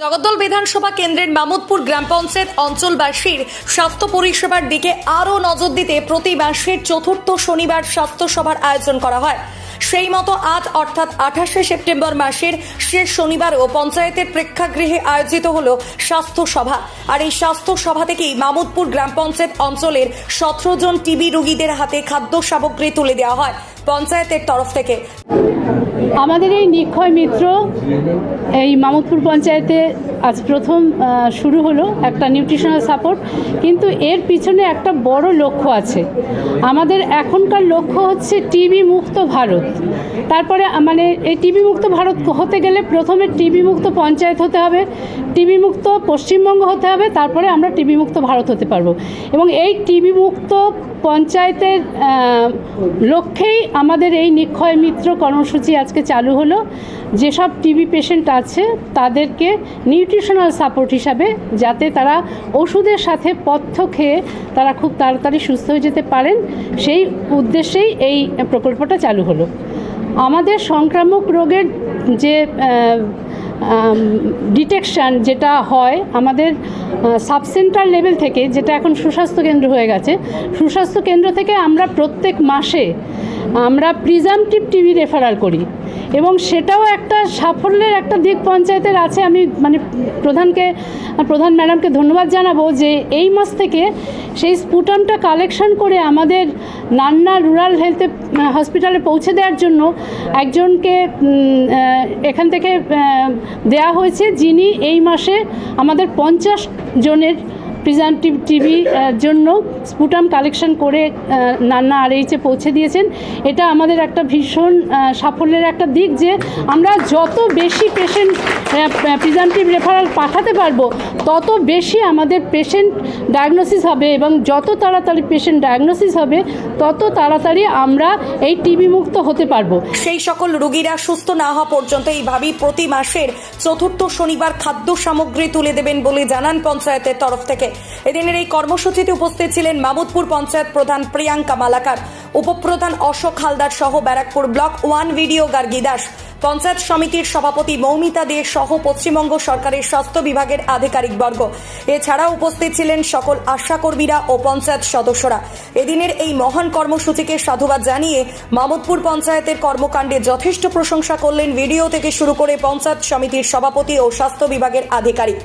জগদ্দল বিধানসভা কেন্দ্রের মামুদপুর গ্রাম পঞ্চায়েত অঞ্চলবাসীর স্বাস্থ্য পরিষেবার দিকে আরও নজর দিতে প্রতি মাসের চতুর্থ শনিবার স্বাস্থ্য সভার আয়োজন করা হয়। সেই মতো আজ অর্থাৎ আঠাশে সেপ্টেম্বর মাসের শেষ শনিবারও পঞ্চায়েতের প্রেক্ষাগৃহে আয়োজিত হল স্বাস্থ্য সভা আর এই স্বাস্থ্য সভা থেকেই মামুদপুর গ্রাম পঞ্চায়েত অঞ্চলের সতেরো জন টিবি রোগীদের হাতে খাদ্য সামগ্রী তুলে দেওয়া হয় পঞ্চায়েতের তরফ থেকে। আমাদের এই নিক্ষয় মিত্র, এই মামুদপুর পঞ্চায়েতে আজ প্রথম শুরু হলো একটা নিউট্রিশনাল সাপোর্ট কিন্তু এর পিছনে একটা বড় লক্ষ্য আছে। আমাদের এখনকার লক্ষ্য হচ্ছে টিবি মুক্ত ভারত। তারপরে মানে এই টিবি মুক্ত ভারত হতে গেলে প্রথমে টিবি মুক্ত পঞ্চায়েত হতে হবে টিবি মুক্ত পশ্চিমবঙ্গ হতে হবে, তারপরে আমরা টিবি মুক্ত ভারত হতে পারব। এবং এই টিবি মুক্ত পঞ্চায়েতের লক্ষ্যেই আমাদের এই নিক্ষয় মিত্র কর্মসূচি আজকে চালু হলো। যেসব টিবি পেশেন্ট আছে, তাদেরকে নিউট্রিশনাল সাপোর্ট হিসাবে যাতে তারা ওষুধের সাথে পথ্য খেয়ে তারা খুব তাড়াতাড়ি সুস্থ হয়ে যেতে পারেন, সেই উদ্দেশ্যেই এই প্রকল্পটা চালু হলো। আমাদের সংক্রামক রোগের যে ডিটেকশান যেটা হয়, আমাদের সাব সেন্টার লেভেল থেকে, যেটা এখন সুস্বাস্থ্য কেন্দ্র হয়ে গেছে, সুস্বাস্থ্য কেন্দ্র থেকে আমরা প্রত্যেক মাসে আমরা প্রিজামটিভ টিভি রেফারাল করি। এবং সেটাও একটা সাফল্যের একটা দিক পঞ্চায়েতের আছে। আমি মানে প্রধানকে, প্রধান ম্যাডামকে ধন্যবাদ জানাব যে এই মাস থেকে সেই স্পুটামটা কালেকশন করে আমাদের নান্না রুরাল হেলথ, হসপিটালে পৌঁছে দেওয়ার জন্য একজনকে এখান থেকে দেয়া হয়েছে। যিনি এই মাসে আমাদের পঞ্চাশ জনের প্রিজান্টিভ টিভি জন্য স্পুটাম কালেকশন করে আহ, আর এইচে পৌঁছে দিয়েছেন। এটা আমাদের একটা ভীষণ সাফল্যের একটা দিক যে আমরা যত বেশি পেশেন্ট প্রিজান্টিভ রেফারাল পাঠাতে পারব তত বেশি আমাদের পেশেন্ট ডায়াগনোসিস হবে এবং যত তাড়াতাড়ি পেশেন্ট ডায়াগনোসিস হবে তত তাড়াতাড়ি আমরা এই টিবি মুক্ত হতে পারব। সেই সকল রোগীরা সুস্থ না হওয়া পর্যন্ত এইভাবেই প্রতি মাসের চতুর্থ শনিবার খাদ্য সামগ্রী তুলে দেবেন বলে জানান পঞ্চায়েতের তরফ থেকে। এদিনের এই কর্মসূচিতে উপস্থিত ছিলেন মামুদপুর পঞ্চায়েত প্রধান প্রিয়াঙ্কা মালাকার, উপপ্রধান অশোক হালদার সহ Barrackpore block one BDO Gargi Das, panchayat সমিতির সভাপতি মৌমিতা দে সহ পশ্চিমবঙ্গ সরকারের স্বাস্থ্য বিভাগের আধিকারিকবর্গ এছাড়াও উপস্থিত ছিলেন সকল আশাকর্মীরা ও পঞ্চায়েত সদস্যরা। এদিনের এই মহান কর্মসূচিকে সাধুবাদ জানিয়ে মামুদপুর পঞ্চায়েতের কর্মকাণ্ডে যথেষ্ট প্রশংসা করলেন ভিডিও থেকে শুরু করে পঞ্চায়েত সমিতির সভাপতি ও স্বাস্থ্য বিভাগের আধিকারিক।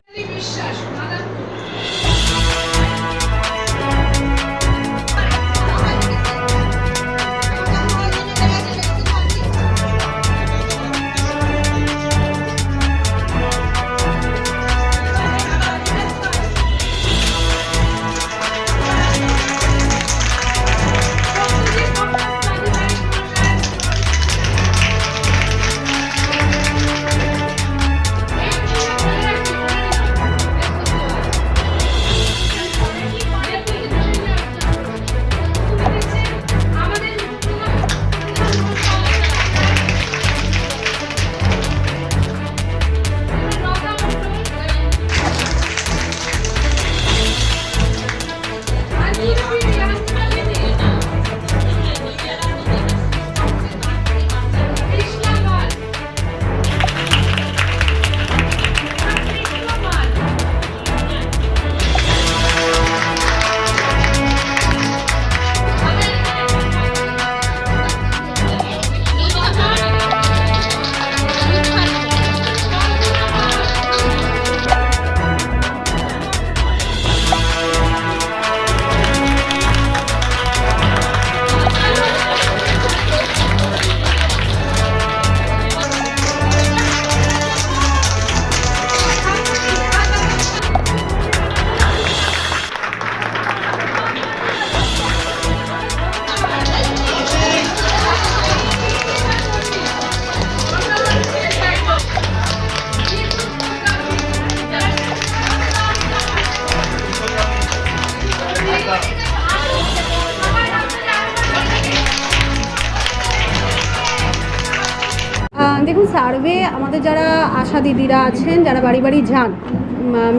সার্ভে আমাদের যারা আশা দিদিরা আছেন, যারা বাড়ি বাড়ি যান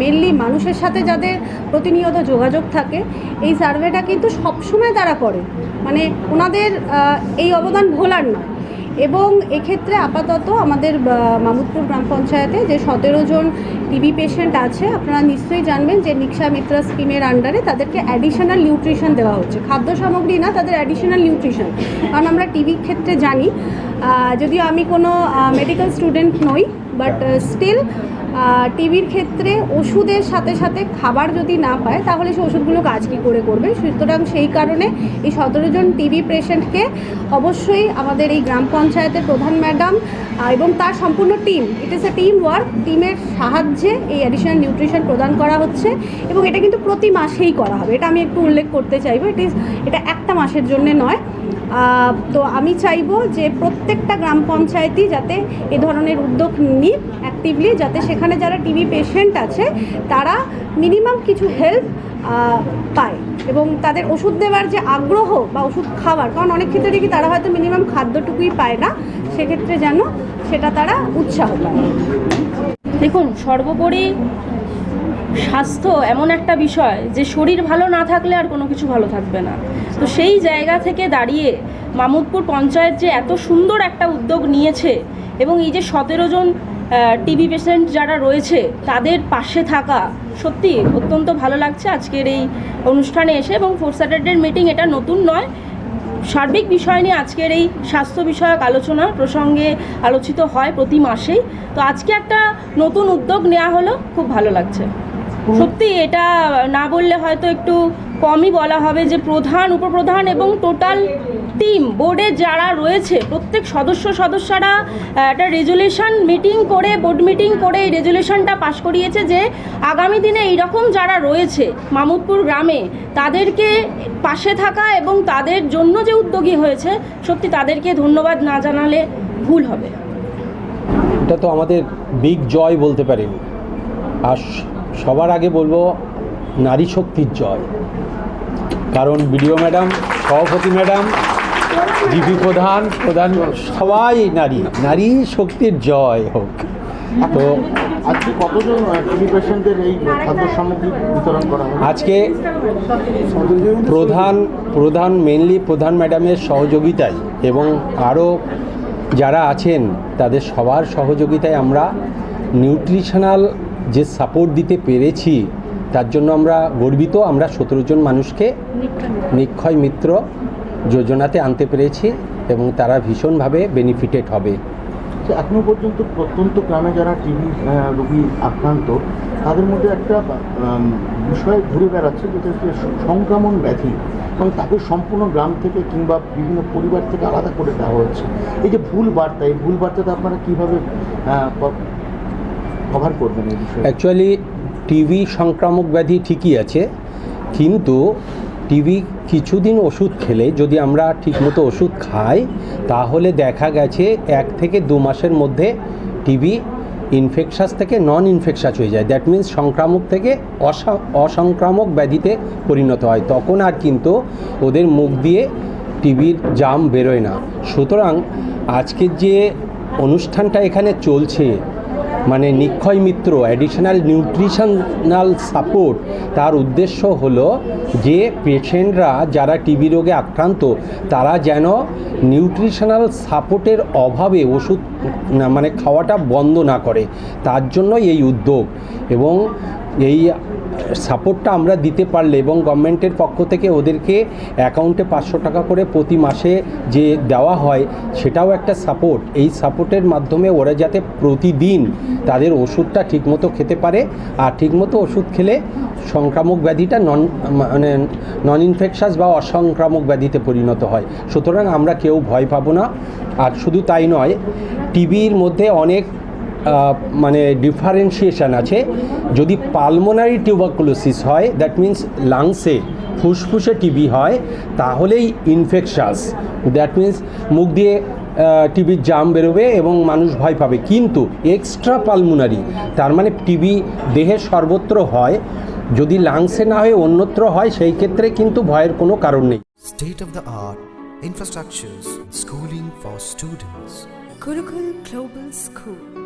মেনলি মানুষের সাথে যাদের প্রতিনিয়ত যোগাযোগ থাকে, এই সার্ভেটা কিন্তু সবসময় তারা করে। মানে ওনাদের এই অবদান ভোলার নয়। এবং এক্ষেত্রে আপাতত আমাদের মামুদপুর গ্রাম পঞ্চায়েতে যে সতেরো জন টিবি পেশেন্ট আছে, আপনারা নিশ্চয়ই জানবেন যে নিক্সা মিত্রা স্কিমের আন্ডারে তাদেরকে অ্যাডিশনাল নিউট্রিশন দেওয়া হচ্ছে। খাদ্য সামগ্রী না, তাদের অ্যাডিশনাল নিউট্রিশন কারণ আমরা টিভির ক্ষেত্রে জানি যদিও আমি কোনো মেডিকেল স্টুডেন্ট নই বাট স্টিল টিবির ক্ষেত্রে ওষুধের সাথে সাথে খাবার যদি না পায়, তাহলে সে ওষুধগুলো কাজ কী করে করবে? সুতরাং সেই কারণে এই সতেরো জন টিবি পেশেন্টকে অবশ্যই আমাদের এই গ্রাম পঞ্চায়েতের প্রধান ম্যাডাম এবং তার সম্পূর্ণ team it is a team work টিমের সাহায্যে এই অ্যাডিশনাল নিউট্রিশন প্রদান করা হচ্ছে, এবং এটা কিন্তু প্রতি মাসেই করা হবে। এটা আমি একটু উল্লেখ করতে চাইব ইট ইস এটা একটা মাসের জন্য নয়। তো আমি চাইব যে প্রত্যেকটা গ্রাম পঞ্চায়েতই যাতে এ ধরনের উদ্যোগ নিক অ্যাক্টিভলি যাতে সেখানে যারা টিবি পেশেন্ট আছে, তারা মিনিমাম কিছু হেল্প পায়। এবং তাদের ওষুধ দেওয়ার যে আগ্রহ বা ওষুধ খাওয়ার, কারণ অনেক ক্ষেত্রে দেখি তারা হয়তো মিনিমাম খাদ্যটুকুই পায় না, সেক্ষেত্রে যেন সেটা তারা উৎসাহ পায়। দেখুন, সর্বোপরি স্বাস্থ্য এমন একটা বিষয় যে শরীর ভালো না থাকলে আর কোনো কিছু ভালো থাকবে না। তো সেই জায়গা থেকে দাঁড়িয়ে মামুদপুর পঞ্চায়েত যে এত সুন্দর একটা উদ্যোগ নিয়েছে এবং এই যে সতেরো জন টিবি পেশেন্ট যারা রয়েছে, তাদের পাশে থাকা সত্যি অত্যন্ত ভালো লাগছে। আজকের এই অনুষ্ঠানে এসে এবং ফোর স্যাটারডের মিটিং এটা নতুন নয়। সার্বিক বিষয় নিয়ে আজকের এই স্বাস্থ্য বিষয়ক আলোচনা প্রসঙ্গে আলোচিত হয় প্রতি মাসেই। তো আজকে একটা নতুন উদ্যোগ নেওয়া হলো, খুব ভালো লাগছে। সত্যি এটা না বললে হয়তো একটু কমই বলা হবে যে প্রধান উপপ্রধান এবং টোটাল টিম বোর্ডে যারা রয়েছে প্রত্যেক সদস্য সদস্যরা একটা রেজুলেশন মিটিং করে বোর্ড মিটিং করে এই রেজুলেশনটা পাশ করিয়েছে যে আগামী দিনে এইরকম যারা রয়েছে মামুদপুর গ্রামে তাদেরকে পাশে থাকা এবং তাদের জন্য যে উদ্যোগী হয়েছে সত্যি তাদেরকে ধন্যবাদ না জানালে ভুল হবে। এটা তো আমাদের বিগ জয় বলতে পারেন আর সবার আগে বলব নারী শক্তির জয়। কারণ বিডিও ম্যাডাম সভাপতি ম্যাডাম জিপি প্রধান প্রধান সবাই নারী। নারী শক্তির জয় হোক। তো আজকে কতজন পেশেন্টদের এই খাদ্য সামগ্রী বিতরণ করা আজকে প্রধান প্রধান মেনলি প্রধান ম্যাডামের সহযোগিতায় এবং আরও যারা আছেন তাদের সবার সহযোগিতায় আমরা নিউট্রিশনাল যে সাপোর্ট দিতে পেরেছি, তার জন্য আমরা গর্বিত। আমরা সতেরো জন মানুষকে নিক্ষয় মিত্র যোজনাতে আনতে পেরেছি এবং তারা ভীষণভাবে বেনিফিটেড হবে। এখনও পর্যন্ত প্রত্যন্ত গ্রামে যারা টিবি রোগী আক্রান্ত, তাদের মধ্যে একটা বিষয় ঘুরে বেড়াচ্ছে, যেটা হচ্ছে সংক্রমণ ব্যাধি। এবং তাকে সম্পূর্ণ গ্রাম থেকে কিংবা বিভিন্ন পরিবার থেকে আলাদা করে দেওয়া হচ্ছে। এই যে ভুল বার্তা, এই ভুল বার্তাটা আপনারা কীভাবে কভার করবেন এই বিষয়ে? অ্যাকচুয়ালি টিবি সংক্রামক ব্যাধি ঠিকই আছে, কিন্তু টিবি কিছুদিন ওষুধ খেলে, যদি আমরা ঠিকমতো ওষুধ খাই, তাহলে দেখা গেছে এক থেকে দু মাসের মধ্যে টিবি ইনফেকশাস থেকে নন ইনফেকশাস হয়ে যায়। দ্যাট মিন্স সংক্রামক থেকে অসা- অসংক্রামক ব্যাধিতে পরিণত হয়। তখন আর কিন্তু ওদের মুখ দিয়ে টিভির জাম বেরোয় না। সুতরাং আজকের যে অনুষ্ঠানটা এখানে চলছে মানে Nikshay Mitra additional nutritional support তার উদ্দেশ্য হলো যে পেশেন্টরা যারা টিবি রোগে আক্রান্ত, তারা যেন নিউট্রিশনাল সাপোর্টের অভাবে ওষুধ মানে খাওয়াটা বন্ধ না করে। তার জন্যই এই উদ্যোগ এবং এই সাপোর্টটা আমরা দিতে পারলে এবং গভর্নমেন্টের পক্ষ থেকে ওদেরকে অ্যাকাউন্টে পাঁচশো টাকা করে প্রতি মাসে যে দেওয়া হয়, সেটাও একটা সাপোর্ট। এই সাপোর্টের মাধ্যমে ওরা যাতে প্রতিদিন তাদের ওষুধটা ঠিকমতো খেতে পারে আর ঠিকমতো ওষুধ খেলে সংক্রামক ব্যাধিটা নন মানে নন ইনফেকশাস বা অসংক্রামক ব্যাধিতে পরিণত হয়। সুতরাং আমরা কেউ ভয় পাবো না। আর শুধু তাই নয়, টিভির মধ্যে অনেক মানে ডিফারেন্সিয়েশন আছে যদি পালমোনারি টিউবাকুলোসিস হয় দ্যাট মিন্স লাংসে ফুসফুসে টিবি হয় তাহলেই ইনফেকশাস দ্যাট মিন্স মুখ দিয়ে টিবির জাম বেরোবে এবং মানুষ ভয় পাবে কিন্তু এক্সট্রা পালমোনারি তার মানে টিবি দেহে সর্বত্র হয় যদি লাংসে না হয়ে অন্যত্র হয় সেই ক্ষেত্রে কিন্তু ভয়ের কোনো কারণ নেই state of the art infrastructures, schooling for students. Gurukul Global School.